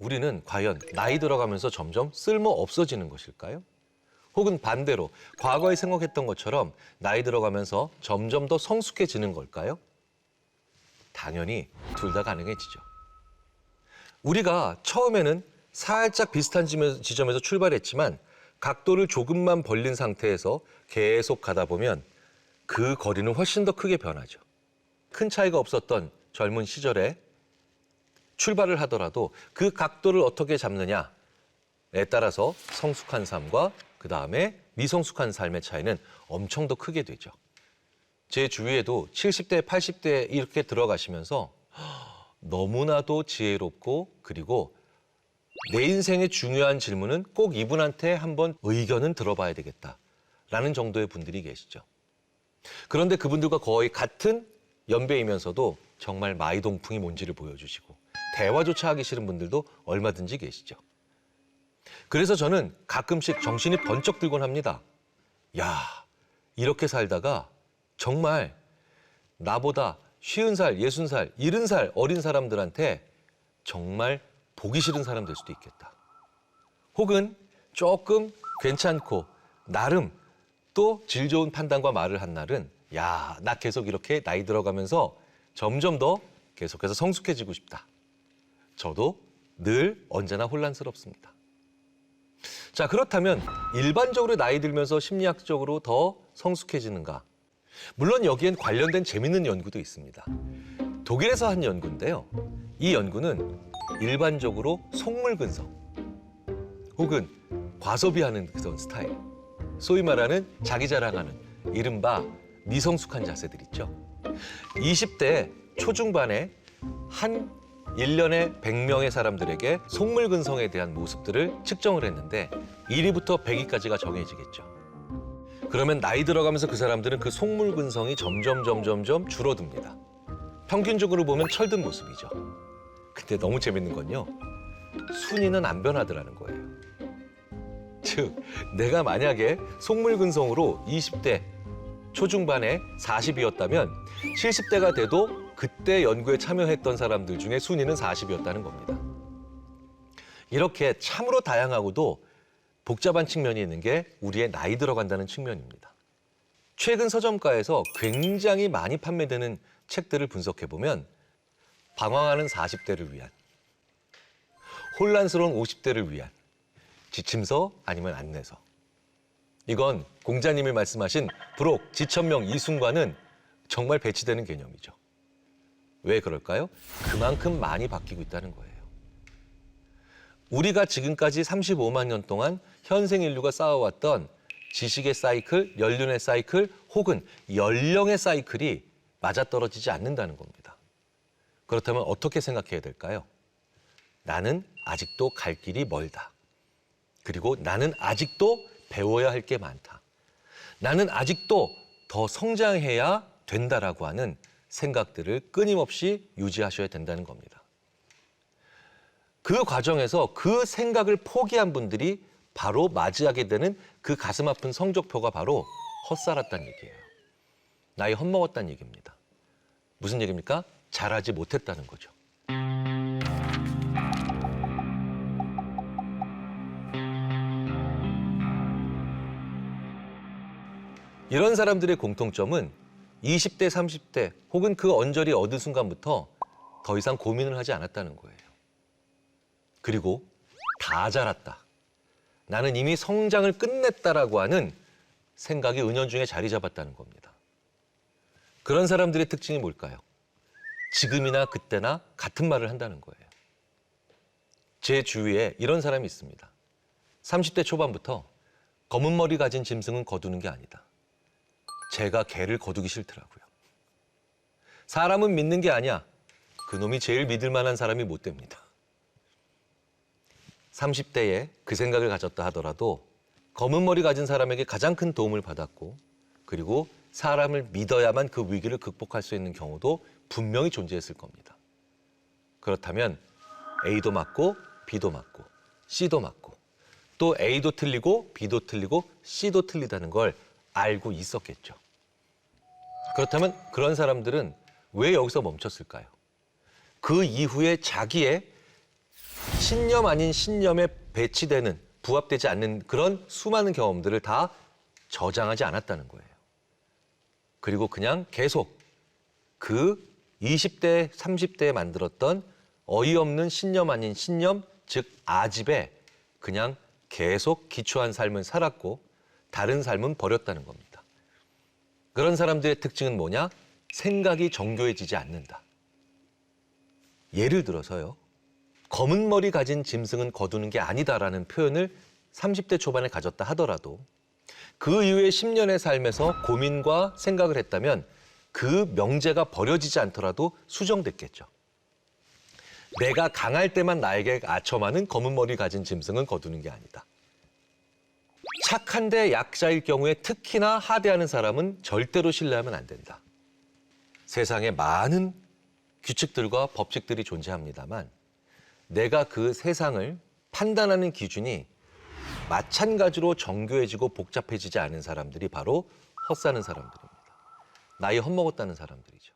우리는 과연 나이 들어가면서 점점 쓸모 없어지는 것일까요? 혹은 반대로 과거에 생각했던 것처럼 나이 들어가면서 점점 더 성숙해지는 걸까요? 당연히 둘 다 가능해지죠. 우리가 처음에는 살짝 비슷한 지점에서- 출발했지만 각도를 조금만 벌린 상태에서 계속 가다 보면 그 거리는 훨씬 더 크게 변하죠. 큰 차이가 없었던 젊은 시절에 출발을 하더라도 그 각도를 어떻게 잡느냐에 따라서 성숙한 삶과 그 다음에 미성숙한 삶의 차이는 엄청 더 크게 되죠. 제 주위에도 70대, 80대 이렇게 들어가시면서 너무나도 지혜롭고 그리고 내 인생의 중요한 질문은 꼭 이분한테 한번 의견은 들어봐야 되겠다라는 정도의 분들이 계시죠. 그런데 그분들과 거의 같은 연배이면서도 정말 마이 동풍이 뭔지를 보여주시고 대화조차 하기 싫은 분들도 얼마든지 계시죠. 그래서 저는 가끔씩 정신이 번쩍 들곤 합니다. 야, 이렇게 살다가 정말 나보다 쉬운 살, 예순 살, 일흔 살 어린 사람들한테 정말 보기 싫은 사람 될 수도 있겠다. 혹은 조금 괜찮고 나름 또 질 좋은 판단과 말을 한 날은 야, 나 계속 이렇게 나이 들어가면서 점점 더 계속해서 성숙해지고 싶다. 저도 늘 언제나 혼란스럽습니다. 자, 그렇다면 일반적으로 나이 들면서 심리학적으로 더 성숙해지는가? 물론 여기엔 관련된 재밌는 연구도 있습니다. 독일에서 한 연구인데요. 이 연구는 일반적으로 속물 근성 혹은 과소비하는 그런 스타일, 소위 말하는 자기 자랑하는 이른바 미성숙한 자세들 있죠. 20대 초중반에 한 1년에 100명의 사람들에게 속물 근성에 대한 모습들을 측정을 했는데 1위부터 100위까지가 정해지겠죠. 그러면 나이 들어가면서 그 사람들은 그 속물 근성이 점점 점점점 줄어듭니다. 평균적으로 보면 철든 모습이죠. 근데 너무 재밌는 건요. 순위는 안 변하더라는 거예요. 즉, 내가 만약에 속물 근성으로 20대 초중반에 40이었다면 70대가 돼도 그때 연구에 참여했던 사람들 중에 순위는 40이었다는 겁니다. 이렇게 참으로 다양하고도 복잡한 측면이 있는 게 우리의 나이 들어간다는 측면입니다. 최근 서점가에서 굉장히 많이 판매되는 책들을 분석해 보면 방황하는 40대를 위한 혼란스러운 50대를 위한 지침서 아니면 안내서 이건 공자님이 말씀하신 부록 지천명 이순과는 정말 배치되는 개념이죠. 왜 그럴까요? 그만큼 많이 바뀌고 있다는 거예요. 우리가 지금까지 35만 년 동안 현생 인류가 쌓아왔던 지식의 사이클, 연륜의 사이클 혹은 연령의 사이클이 맞아떨어지지 않는다는 겁니다. 그렇다면 어떻게 생각해야 될까요? 나는 아직도 갈 길이 멀다. 그리고 나는 아직도 배워야 할 게 많다. 나는 아직도 더 성장해야 된다라고 하는 생각들을 끊임없이 유지하셔야 된다는 겁니다. 그 과정에서 그 생각을 포기한 분들이 바로 맞이하게 되는 그 가슴 아픈 성적표가 바로 헛살았다는 얘기예요. 나이 헛먹었다는 얘기입니다. 무슨 얘기입니까? 잘하지 못했다는 거죠. 이런 사람들의 공통점은 20대, 30대 혹은 그 언저리 얻은 순간부터 더 이상 고민을 하지 않았다는 거예요. 그리고 다 자랐다. 나는 이미 성장을 끝냈다라고 하는 생각이 은연중에 자리 잡았다는 겁니다. 그런 사람들의 특징이 뭘까요? 지금이나 그때나 같은 말을 한다는 거예요. 제 주위에 이런 사람이 있습니다. 30대 초반부터 검은 머리 가진 짐승은 거두는 게 아니다. 제가 개를 거두기 싫더라고요. 사람은 믿는 게 아니야. 그놈이 제일 믿을 만한 사람이 못 됩니다. 30대에 그 생각을 가졌다 하더라도 검은 머리 가진 사람에게 가장 큰 도움을 받았고 그리고 사람을 믿어야만 그 위기를 극복할 수 있는 경우도 분명히 존재했을 겁니다. 그렇다면 A도 맞고 B도 맞고 C도 맞고 또 A도 틀리고 B도 틀리고 C도 틀리다는 걸 알고 있었겠죠. 그렇다면 그런 사람들은 왜 여기서 멈췄을까요? 그 이후에 자기의 신념 아닌 신념에 배치되는 부합되지 않는 그런 수많은 경험들을 다 저장하지 않았다는 거예요. 그리고 그냥 계속 그 20대, 30대에 만들었던 어이없는 신념 아닌 신념, 즉 아집에 그냥 계속 기초한 삶을 살았고 다른 삶은 버렸다는 겁니다. 그런 사람들의 특징은 뭐냐? 생각이 정교해지지 않는다. 예를 들어서요. 검은 머리 가진 짐승은 거두는 게 아니다라는 표현을 30대 초반에 가졌다 하더라도 그 이후에 10년의 삶에서 고민과 생각을 했다면 그 명제가 버려지지 않더라도 수정됐겠죠. 내가 강할 때만 나에게 아첨하는 검은 머리 가진 짐승은 거두는 게 아니다. 착한데 약자일 경우에 특히나 하대하는 사람은 절대로 신뢰하면 안 된다. 세상에 많은 규칙들과 법칙들이 존재합니다만 내가 그 세상을 판단하는 기준이 마찬가지로 정교해지고 복잡해지지 않은 사람들이 바로 헛사는 사람들입니다. 나이 헛먹었다는 사람들이죠.